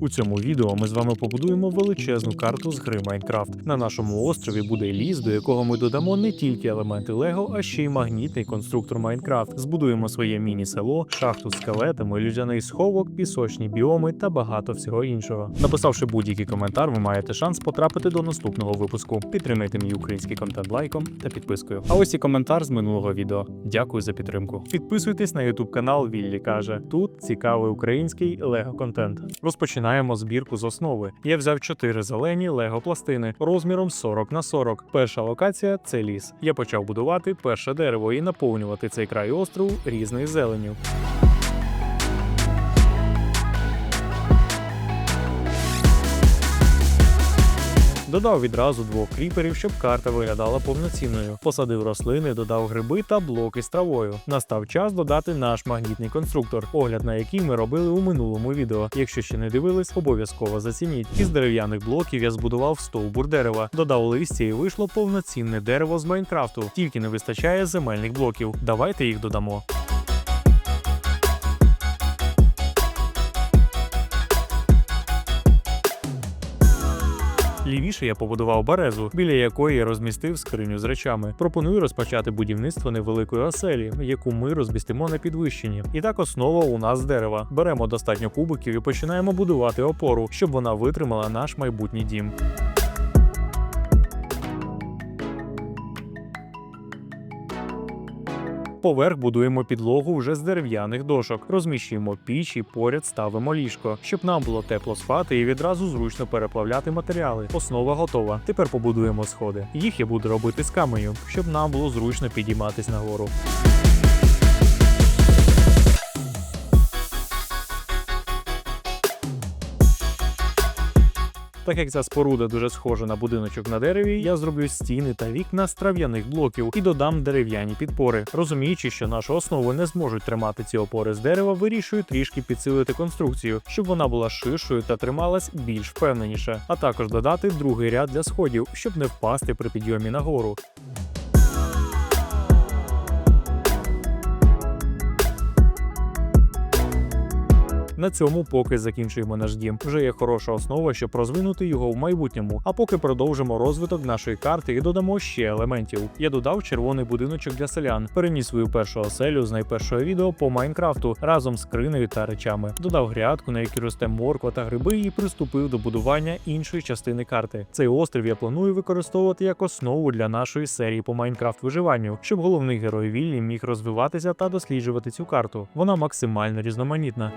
У цьому відео ми з вами побудуємо величезну карту з гри Майнкрафт. На нашому острові буде ліс, до якого ми додамо не тільки елементи Лего, а ще й магнітний конструктор Майнкрафт. Збудуємо своє міні-село, шахту з скелетами, людяний сховок, пісочні біоми та багато всього іншого. Написавши будь-який коментар, ви маєте шанс потрапити до наступного випуску. Підтримайте мій український контент лайком та підпискою. А ось і коментар з минулого відео. Дякую за підтримку. Підписуйтесь на YouTube канал Віллі каже. Тут цікавий український лего контент. Розпочинаємо збірку з основи. Я взяв 4 зелені лего пластини розміром 40 на 40. Перша локація це ліс. Я почав будувати перше дерево і наповнювати цей край острову різною зеленю. Додав відразу двох кріперів, щоб карта виглядала повноцінною. Посадив рослини, додав гриби та блоки з травою. Настав час додати наш магнітний конструктор, огляд на який ми робили у минулому відео. Якщо ще не дивились, обов'язково зацініть. Із дерев'яних блоків я збудував стовбур дерева, додав листя і вийшло повноцінне дерево з Майнкрафту. Тільки не вистачає земельних блоків. Давайте їх додамо. Лівіше я побудував березу, біля якої розмістив скриню з речами. Пропоную розпочати будівництво невеликої оселі, яку ми розмістимо на підвищенні. І так основа у нас дерева. Беремо достатньо кубиків і починаємо будувати опору, щоб вона витримала наш майбутній дім. Поверх будуємо підлогу вже з дерев'яних дошок, розміщуємо піч і поряд ставимо ліжко, щоб нам було тепло спати і відразу зручно переплавляти матеріали. Основа готова. Тепер побудуємо сходи. Їх я буду робити з каменю, щоб нам було зручно підійматись нагору. Так як ця споруда дуже схожа на будиночок на дереві, я зроблю стіни та вікна з трав'яних блоків і додам дерев'яні підпори. Розуміючи, що нашу основу не зможуть тримати ці опори з дерева, вирішую трішки підсилити конструкцію, щоб вона була ширшою та трималась більш впевненіше, а також додати другий ряд для сходів, щоб не впасти при підйомі нагору. На цьому поки закінчуємо наш дім. Вже є хороша основа, щоб розвинути його в майбутньому. А поки продовжимо розвиток нашої карти і додамо ще елементів. Я додав червоний будиночок для селян, переніс свою першу оселю з найпершого відео по Майнкрафту разом з кринею та речами. Додав грядку, на якій росте морква та гриби, і приступив до будування іншої частини карти. Цей острів я планую використовувати як основу для нашої серії по Майнкрафт виживанню, щоб головний герой Віллі міг розвиватися та досліджувати цю карту. Вона максимально різноманітна.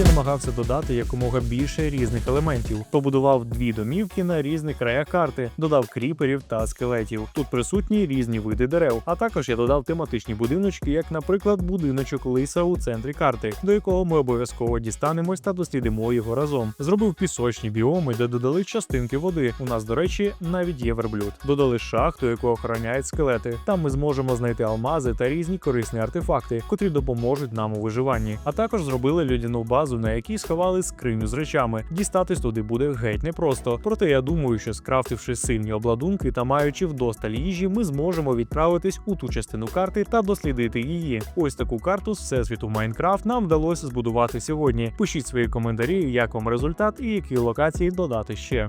Я намагався додати якомога більше різних елементів. Побудував дві домівки на різних краях карти, додав кріперів та скелетів. Тут присутні різні види дерев. А також я додав тематичні будиночки, як, наприклад, будиночок лиса у центрі карти, до якого ми обов'язково дістанемось та дослідимо його разом. Зробив пісочні біоми, де додали частинки води. У нас, до речі, навіть є верблюд. Додали шахту, яку охороняють скелети. Там ми зможемо знайти алмази та різні корисні артефакти, котрі допоможуть нам у виживанні. А також зробили людяну базу, на якій сховали скриню з речами. Дістатись туди буде геть непросто. Проте я думаю, що скрафтивши сильні обладунки та маючи вдосталь їжі, ми зможемо відправитись у ту частину карти та дослідити її. Ось таку карту з всесвіту Майнкрафт нам вдалося збудувати сьогодні. Пишіть свої коментарі, як вам результат і які локації додати ще.